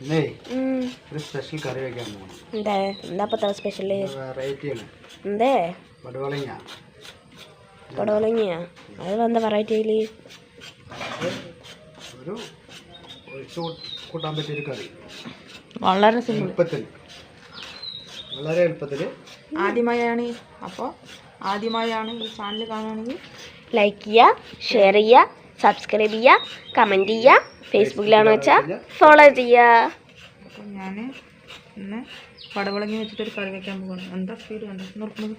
ഇന്നേ ഉം. ഒരു സ്പെഷ്യൽ കറി വെക്കാൻ പോകണം എന്തേ? എന്താ ഇപ്പത്തെ സ്പെഷ്യൽ വെറൈറ്റിയാണ് എന്തേ? പടുവളങ്ങ പടവലങ്ങിയാ അത് എന്താ വെറൈറ്റി അതിൽ ഒരു ഒഴിച്ച് കൂട്ടാൻ പറ്റിയൊരു കറി. വളരെ എളുപ്പത്തിൽ. വളരെ എളുപ്പത്തിൽ ആദ്യമായാണ് അപ്പോൾ ആദ്യമായാണ് ഈ ചാനൽ കാണുകയാണെങ്കിൽ ലൈക്ക് ചെയ്യുക ഷെയർ ചെയ്യുക സബ്സ്ക്രൈബ് ചെയ്യുക കമന്റ് ചെയ്യുക ഫേസ്ബുക്കിലാണോ വെച്ചാൽ ഫോളോ ചെയ്യുക. ഞാൻ ഇന്ന് പടവളങ്ങി വെച്ചിട്ടൊരു കറി വെക്കാൻ പോകണം എന്താ സ്പീഡ് കണ്ടോ? നോക്കുന്നത്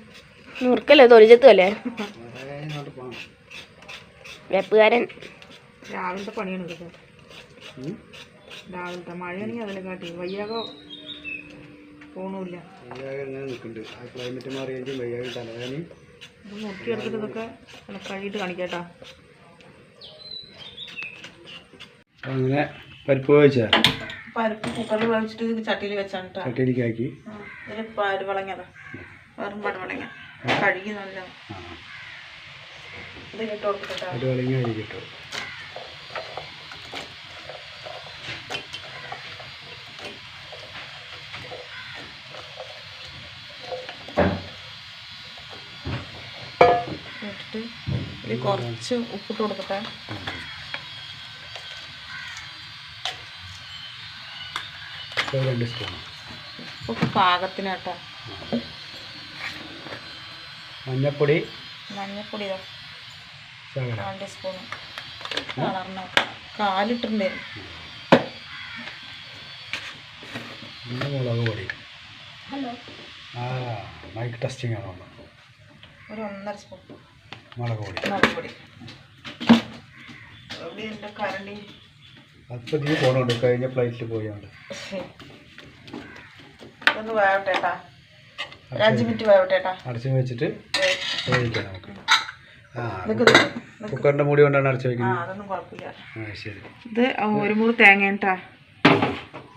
നുറുക്കല്ലേ തൊലിച്ചത്തും അല്ലേ? വളരെ ഇങ്ങോട്ട് പോകണം വെപ്പുകാരൻ. രാവിലത്തെ പണിയാണ് ഇതൊക്കെ. രാവിലത്തെ മഴയാണെങ്കിൽ അതിലെ കാട്ടി. വയ്യാകെ പോണില്ല. ക്ലൈമറ്റ് മാറിയെങ്കിൽ വയ്യാകെ തലവേദന ഇത് മുക്കിയെടുത്തിട്ട് ഇതൊക്കെ കഴുകിയിട്ട് കാണിക്കാട്ടാ. അങ്ങനെ പരിപ്പ് വെച്ചാ പരിപ്പ് കുക്കറിൽ വേവിച്ചിട്ട് ചട്ടിയിൽ വെച്ചാണ് ചട്ടിയിലേക്ക് ആക്കി ഇതിൽ പരുവളങ്ങതാ വെറും പരുവളങ്ങ കഴുകി നല്ല ഇത് ഇട്ട് കൊടുക്കട്ടെ പടുവളങ്ങ അരി കിട്ടും കുറച്ച് ഉപ്പിട്ട് കൊടുക്കട്ടെ ഇപ്പോൾ രണ്ട് സ്പൂൺ ഉപ്പ് പാകത്തിനാട്ടോ. മഞ്ഞപ്പൊടി മഞ്ഞപ്പൊടി ശകലം. രണ്ട് സ്പൂൺ കളറിന് കാലിട്ടുണ്ടായിരുന്നു മുളക് പൊടി. ആ മൈക്ക് ടെസ്റ്റിംഗ് ആണോ ഒരു ഒന്നര സ്പൂൺ. മുളക് പൊടി. മുളക് പൊടി. കരണ്ടി. അപ്പോൾ ഇതിന് പോകണുണ്ട് കഴിഞ്ഞ ഫ്ലൈറ്റിൽ പോയാണ് ഇതൊന്ന് വേവട്ടെ ഏട്ടാ ഒരു അഞ്ച് മിനിറ്റ് വേവട്ടെ ഏട്ടാ വെച്ചിട്ട് വേവിക്കാം നമുക്ക് ആ നിൽക്ക് നിൽക്ക്. കുക്കറിന്റെ മൂടി കൊണ്ടാണ് അടച്ചു വെക്കുന്നത് അതൊന്നും കുഴപ്പമില്ല ആ ശരി ഇത് ഒരു മൂന്ന് തേങ്ങ കേട്ടാ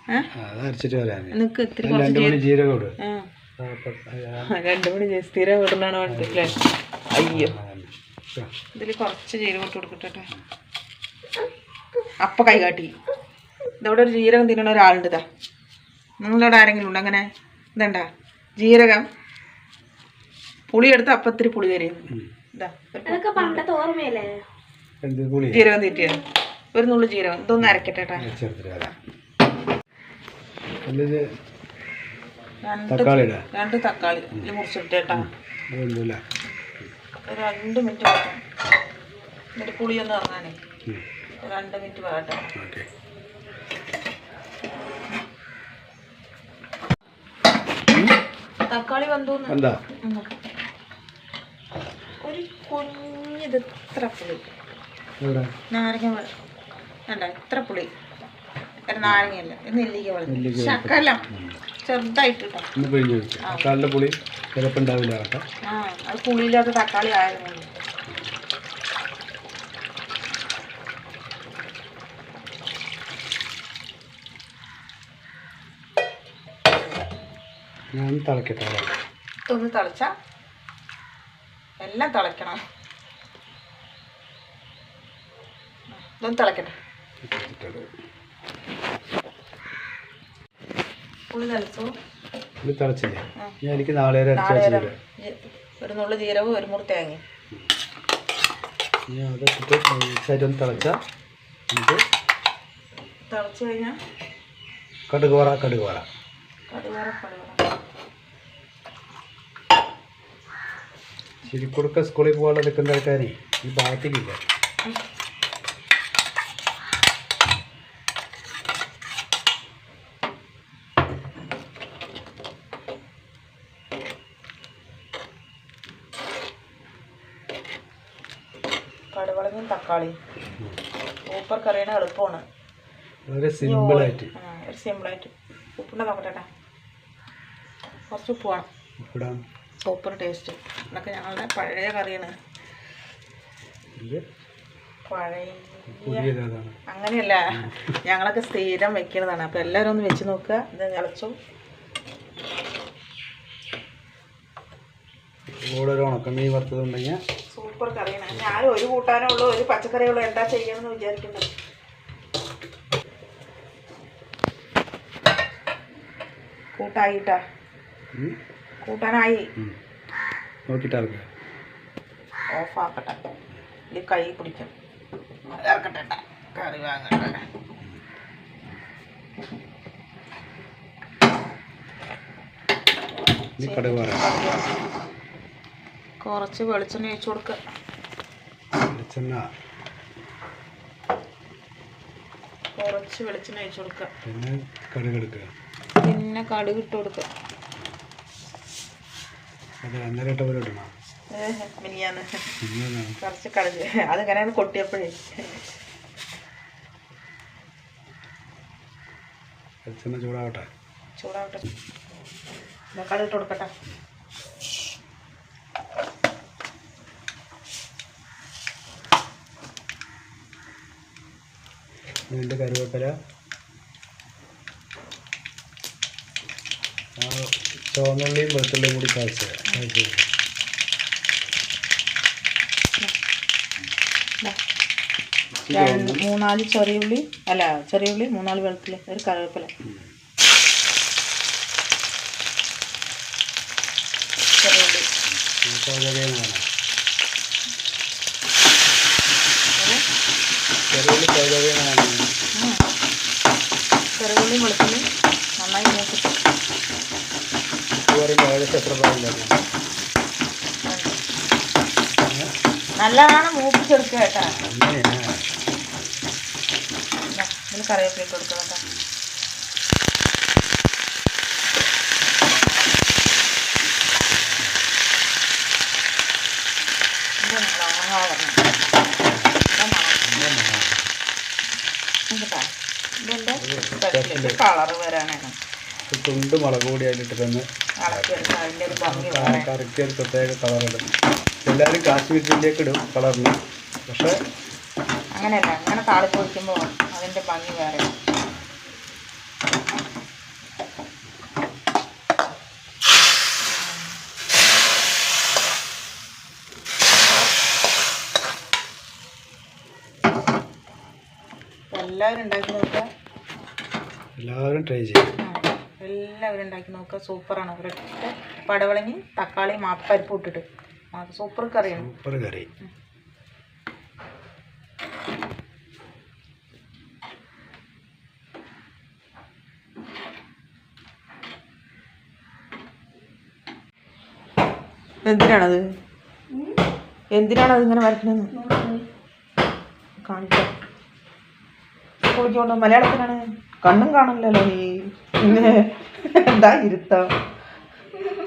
ആ അത് അരച്ചിട്ട് വരാൻ രണ്ട് കുറച്ച് മണി ജീരകം ഇടും ആ ആ, അപ്പം, ആ, രണ്ട് മണി ചെയ്ത് സ്ഥിരം ഇടുന്നാണ് വേണ്ടത് അയ്യോ ഇതിൽ. ഇതിൽ കുറച്ച് ജീരകം ഇട്ട് കൊടുക്കട്ടെ അപ്പ കൈ കാട്ടി. ഇതവിടെ ഒരു ജീരകം തിന്നണ ഒരാളുണ്ട് ഇതാ. നിങ്ങളവിടെ ആരെങ്കിലും ഉണ്ടോ? അങ്ങനെ ഇതണ്ട? ജീരകം. പുളിയെടുത്ത് അപ്പം ഇത്തിരി പുളി തരും ഇതാ ജീരകം തീറ്റിയത്. ഒരു നുള്ളു ജീരകം. ഇതൊന്ന് അരക്കട്ടെ കേട്ടാ. എന്നിട്ട് രണ്ട് തക്കാളി രണ്ട് തക്കാളി. മുറിച്ചിട്ടേട്ടാ രണ്ട് മിനിറ്റ് എന്നിട്ട് പുളിയൊന്ന് ഇറങ്ങാനേ രണ്ട് മിനിറ്റ് പാകട്ടെ ഓക്കെ. തക്കാളി വന്നു എന്താ? ഒരു കുഞ്ഞിത് ഇത്ര പുളി. നാരങ്ങ വേണ്ട ഇത്ര പുളി. ഒരു നാരങ്ങയല്ല നെല്ലിക്ക വെള്ളം ശക്കലം ചെറുതായിട്ട് കേട്ടോ പുളി ചിലപ്പോൾ ഉണ്ടാവില്ല ആ അത് പുളിയില്ലാത്ത തക്കാളി ആയതുകൊണ്ട് ഞാൻ തിളക്കട്ടെ ഒന്ന് തിളച്ച? എല്ലാം തിളക്കണം. ഇതൊന്ന് തിളക്കട്ടെ. പുളി തിളച്ചു? ഇത് തിളച്ചില്ലേ. ഞാൻ എനിക്ക് നാളെ ഒരു നുള്ളു ജീരവും ഒരു മുറി തേങ്ങയും. ഞാൻ അതൊക്കെ ഒന്ന് തിളച്ച തിളച്ച് കഴിഞ്ഞാൽ കടുക് വറ കടുക് വറ. കടുവറ കടുവറ ശരിക്കൊടുക്ക സ്കൂളിൽ പോകാനുള്ള നിൽക്കുന്ന ആൾക്കാരെ ഈ ഭാഗത്തേക്കില്ല കടുവളങ്ങയും തക്കാളി. സൂപ്പർ കറിയാണ് എളുപ്പമാണ്. വളരെ സിമ്പിളായിട്ട്. സിമ്പിളായിട്ട്. ഉപ്പുണ്ടോ നോക്കട്ടെ ട്ടാ. കുറച്ച് ഉപ്പ് വേണം. Super taste. ഇതൊക്കെ ഞങ്ങളുടെ പഴയ കറിയാണ്. പഴയ അങ്ങനെയല്ല. ഞങ്ങളൊക്കെ സ്ഥിരം വെക്കുന്നതാണ്. അപ്പോൾ എല്ലാവരും ഒന്ന് വെച്ച് നോക്കുക. ഇത് തിളച്ചു. ഒരു ഉണക്കമീൻ വറുത്തതുണ്ടെങ്കിൽ സൂപ്പർ കറിയാണ്. ഞാൻ ഒരു കൂട്ടാനേ ഉള്ളൂ. ഒരു പച്ചക്കറിയുള്ളൂ എന്താ ചെയ്യണമെന്ന് വിചാരിക്കുന്നത് കൂട്ടായിട്ടാ. കൂട്ടാനായി. നോക്കിട്ടാ ഓഫാക്കട്ടെ. ഈ കൈ പിടിക്കും. ഇറക്കട്ടെ. കറി വാങ്ങട്ടെ. കുറച്ച് വെളിച്ചെണ്ണ ഒഴിച്ചു കൊടുക്കുക വെളിച്ചെണ്ണ. കുറച്ച് വെളിച്ചെണ്ണ ഒഴിച്ചു കൊടുക്കുക പിന്നെ കടുക് എടുക്കുക പിന്നെ കടുക് ഇട്ട് കൊടുക്കുക മിനിയാന്ന്. കുറച്ച് കടുക് അതിങ്ങനെയാണ് കൊട്ടിയപ്പോഴേ. ചൂടാവട്ടെ. ചൂടാവട്ടെ. ഇട്ട് കൊടുക്കട്ടെ. വീണ്ടും കരുവേപ്പില ചുവന്നുള്ളിയും വെളുത്തുള്ളിയും കൂടി ചതച്ച്. രണ്ട് മൂന്നാൽ ചെറിയ ഉള്ളി അല്ല ചെറിയ ഉള്ളി മൂന്നാൽ വെളുത്തുള്ളി ഒരു കറിവേപ്പില. ചെറിയ ഉള്ളി. സൗകര്യമാണ് ചെറിയ സൗകര്യമാണ് ഉം. ചെറിയ ഉള്ളി വെളുത്തുള്ളി. നന്നായി പ്രായം നല്ലതാണ് മൂപ്പിച്ചെടുക്കുക കേട്ടാ. ഇതിന് ഇട്ട് കൊടുക്കുക കേട്ടോ ഇത് നല്ലോണം വരണം. ഇതാ മണം. ഇങ്ങട്ടാ. ഇതെന്റെ കളറ് വരാനാണ്. ഒരു തുണ്ട് മുളക് പൊടി അതിലിട്ട് തന്നെ ഇളക്കിയെടുത്ത് അതിന്റെ ഒരു കറിക്ക് ഒരു പ്രത്യേക കളറിടും എല്ലാവരും കാശ്മീർ ചില്ലിയൊക്കെ ഇടും കളറിന്. പക്ഷെ അങ്ങനെയല്ല അങ്ങനെ താളിപ്പ് ഒഴിക്കുമ്പോൾ അതിന്റെ ഭംഗി വേറെ. എല്ലാവരും ഉണ്ടാക്കി നോക്കുക. എല്ലാവരും ട്രൈ ചെയ്യും. എല്ലാവരും ഉണ്ടാക്കി നോക്കുക. സൂപ്പറാണ്. ഒരൊറ്റ പടവളങ്ങി തക്കാളി മാപ്പരിപ്പ് ഇട്ടിട്ട്. സൂപ്പർ കറിയാണ്. സൂപ്പർ കറി. എന്തിനാണത്? എന്തിനാണത് ഇങ്ങനെ വരയ്ക്കണെന്ന് കാണിക്കാം. കുളിക്കൊണ്ട് മലയാളത്തിനാണ് കണ്ണും കാണില്ലല്ലോ നീ. പിന്നെ എന്താ ഇരുത്തം?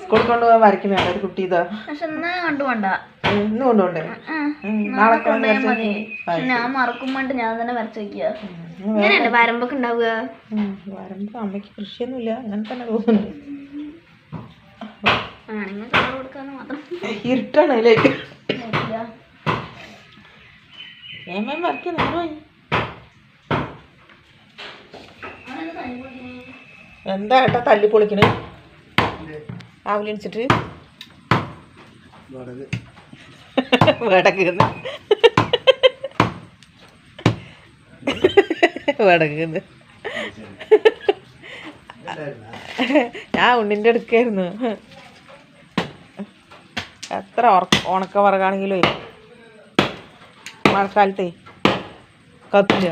സ്കൂളിൽ കൊണ്ടുപോകാൻ വരയ്ക്കുന്ന ഒരു കുട്ടി ഇതാ. ഇന്ന് കൊണ്ടുപോണ്ടേ നാളെ ഞാൻ മറക്കുമ്പോണ്ട് ഞാൻ തന്നെ വരച്ചു വെക്കുക ഇങ്ങനെയല്ലേ വരമ്പൊക്കെ ഉണ്ടാവുക? ഉം, വരുമ്പോ അമ്മയ്ക്ക് കൃഷിയൊന്നുമില്ല. അങ്ങനെ തന്നെ തോന്നുന്നു ഇരുട്ടാണ് അതിലേക്ക് നോക്കില്ല. ഏമേം വരയ്ക്കാൻ നേരമായി എന്താ ഏട്ടാ തല്ലി പൊളിക്കണ്? രാവിലെ അടിച്ചിട്ട് വടക്. വടക്കുന്ന്. വടക്കുന്ന്. ഞാൻ ഉണ്ണിന്റെ അടുക്കായിരുന്നു. എത്ര ഉണക്ക വറകാണെങ്കിലും. മഴക്കാലത്തേ. കത്തില്ല.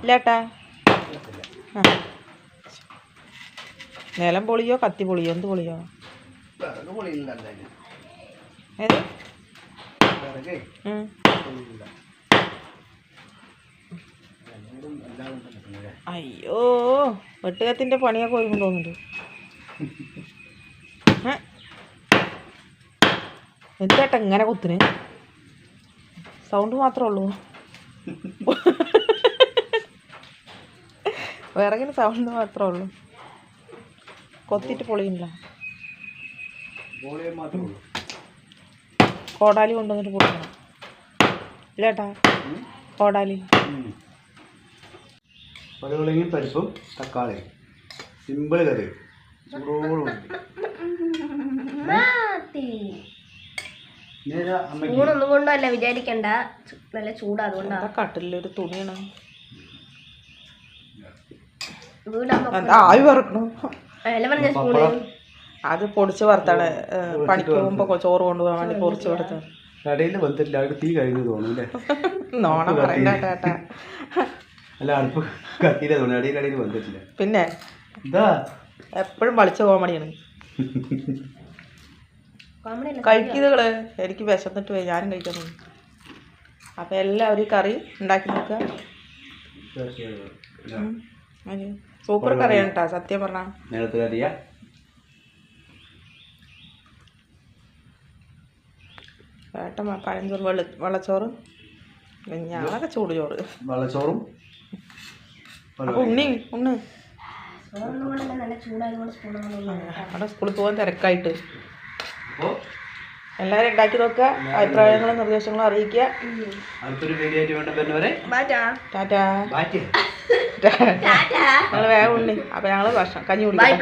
ഇല്ലേട്ടാ ആ. നിലം പൊളിയോ കത്തി പൊളിയോ? എന്ത് പൊളിയോ. ഏത്. അയ്യോ വെട്ടുകത്തിന്റെ പണിയൊക്കെ ഒരുങ്ങും തോന്നുന്നുണ്ട്? എന്താട്ടാ ഇങ്ങനെ കുത്തിന് സൗണ്ട് മാത്രമേ ഉള്ളൂ. വിറകിന് സൗണ്ട് മാത്രമേ ഉള്ളൂ. പൊളിയില്ല മാത്രമേ ഉള്ളൂ. കോടാലി കൊണ്ടുവന്നിട്ട് പൊളിക്കണം. ഇല്ലേട്ടാ. കോടാലി. ഉം. പടവളങ്ങിയും പരിപ്പും തക്കാളി. സിമ്പിൾ കറി. ചൂടോട് ചൂടൊന്നും കൊണ്ടല്ല വിചാരിക്കണ്ട. നല്ല ചൂടാ അതുകൊണ്ടാ. എന്താ കട്ടിലൊരു തുണിയാണ്? ആയി എന്താ അത് പൊടിച്ച് വറുത്താണ്. പണിക്ക് പോകുമ്പോ ചോറ് കൊണ്ടുപോകാൻ വേണ്ടി പൊടിച്ച് വറുത്താണ് കടയിൽ വന്നിട്ടില്ല. അവിടെ തീ കഴിഞ്ഞു തോന്നുന്നു നോണ പറയണ്ട അല്ല അടുപ്പ് കത്തിയില്ല തോന്നുന്നു. അടിയിൽ കടയിൽ വന്നിട്ടില്ല. പിന്നെ? ഇതാ എപ്പോഴും വളിച്ച കോമഡിയാണ് കോമഡി കഴിക്കുന്നകൾ? എനിക്ക് വിശന്നിട്ട് പോയി ഞാനും കഴിക്കാൻ തോന്നി അപ്പം എല്ലാവരും കറി ഉണ്ടാക്കി നോക്കുക. സൂപ്പർ കറിയാണ് കേട്ടോ സത്യം പറഞ്ഞ. നേരത്തെ പഴഞ്ചോറ് വെള്ള വെള്ളച്ചോറ്. ഞാനൊക്കെ ചൂട് ചോറ് വെള്ളച്ചോറും ഉണ്ണി ഉണ്ണ്. അവിടെ സ്കൂളിൽ പോകാൻ തിരക്കായിട്ട്. അപ്പോൾ എല്ലാവരും ഉണ്ടാക്കി നോക്കുക അഭിപ്രായങ്ങളും നിർദ്ദേശങ്ങളും അറിയിക്കുക. ഞങ്ങൾ വേഗം ഉണ്ണി. അപ്പം ഞങ്ങൾ ഭക്ഷണം കഞ്ഞി ബൈ കുടിക്കാം